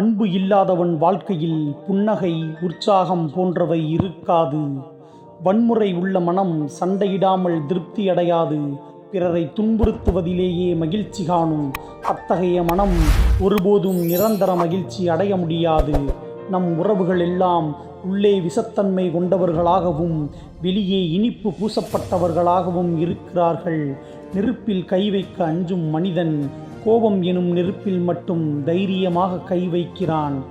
அன்பு இல்லாதவன் வாழ்க்கையில் புன்னகை உற்சாகம் போன்றவை இருக்காது. வன்முறை உள்ள மனம் சண்டையிடாமல் திருப்தி அடையாது. பிறரை துன்புறுத்துவதிலேயே மகிழ்ச்சி காணும். அத்தகைய மனம் ஒருபோதும் நிரந்தர மகிழ்ச்சி அடைய முடியாது. நம் உறவுகள் எல்லாம் உள்ளே விசத்தன்மை கொண்டவர்களாகவும் வெளியே இனிப்பு பூசப்பட்டவர்களாகவும் இருக்கிறார்கள். நெருப்பில் கை வைக்க அஞ்சும் மனிதன் கோபம் எனும் நெருப்பில் மட்டும் தைரியமாக கை வைக்கிறான்.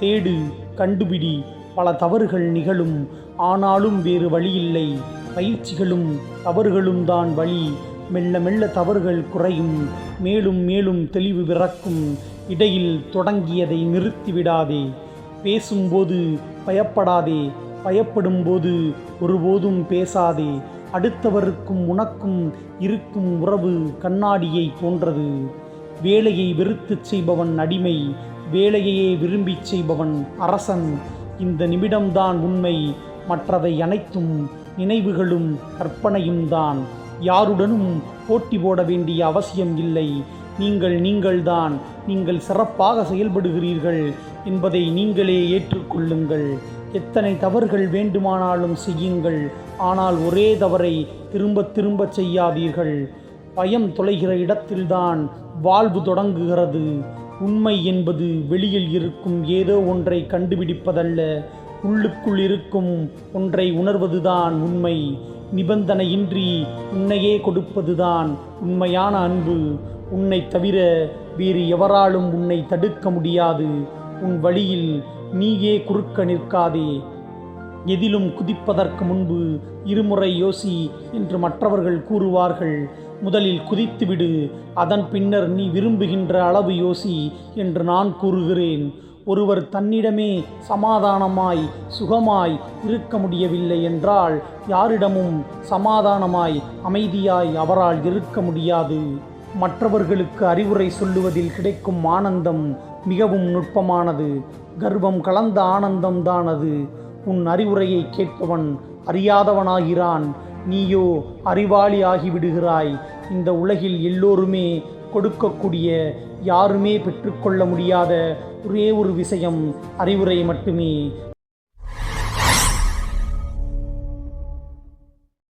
தேடு கண்டுபிடி பல தவறுகள் நிகழும். ஆனாலும் வேறு வழியில்லை. பயிற்சிகளும் தவறுகளும் தான் வழி. மெல்ல மெல்ல தவறுகள் குறையும். மேலும் மேலும் தெளிவு பிறக்கும் இடையில் தொடங்கியதை நிறுத்திவிடாதே. பேசும்போது பயப்படாதே. பயப்படும்போது ஒருபோதும் பேசாதே. அடுத்தவருக்கும் உனக்கும் இருக்கும் உறவு கண்ணாடியை போன்றது. வேலையை வெறுத்துச் செய்பவன் அடிமை வேலையையே விரும்பிச் செய்பவன் அரசன். இந்த நிமிடம்தான் உண்மை. மற்றவை அனைத்தும் நினைவுகளும் கற்பனையும் தான். யாருடனும் போட்டி போட வேண்டிய அவசியம் இல்லை. நீங்கள் நீங்கள்தான் நீங்கள் சிறப்பாக செயல்படுகிறீர்கள் என்பதை நீங்களே ஏற்றுக்கொள்ளுங்கள். எத்தனை தவறுகள் வேண்டுமானாலும் செய்யுங்கள். ஆனால் ஒரே தவறை திரும்ப திரும்ப செய்யாதீர்கள். பயம் தொலைகிற இடத்தில்தான் வாழ்வு தொடங்குகிறது. உண்மை என்பது வெளியில் இருக்கும் ஏதோ ஒன்றை கண்டுபிடிப்பதல்ல. உள்ளுக்குள் இருக்கும் ஒன்றை உணர்வதுதான் உண்மை. நிபந்தனையின்றி உன்னையே கொடுப்பதுதான் உண்மையான அன்பு. உன்னை தவிர வேறு எவராலும் உன்னை தடுக்க முடியாது. உன் வழியில் நீயே குறுக்க நிற்காதே. எதிலும் குதிப்பதற்கு முன்பு இருமுறை யோசி என்று மற்றவர்கள் கூறுவார்கள். முதலில் குதித்துவிடு அதன் பின்னர் நீ விரும்புகின்ற அளவு யோசி என்று நான் கூறுகிறேன். ஒருவர் தன்னிடமே சமாதானமாய் சுகமாய் இருக்க முடியவில்லை என்றால் யாரிடமும் சமாதானமாய் அமைதியாய் அவரால் இருக்க முடியாது. மற்றவர்களுக்கு அறிவுரை சொல்லுவதில் கிடைக்கும் ஆனந்தம் மிகவும் நுட்பமானது. கர்வம் கலந்த ஆனந்தம்தான் அது உன் அறிவுரையை கேட்பவன் அறியாதவனாகிறான். நீயோ அறிவாளி ஆகிவிடுகிறாய் இந்த உலகில் எல்லோருமே கொடுக்கக்கூடிய யாருமே பெற்றுக்கொள்ள முடியாத ஒரே ஒரு விஷயம் அறிவுரை மட்டுமே.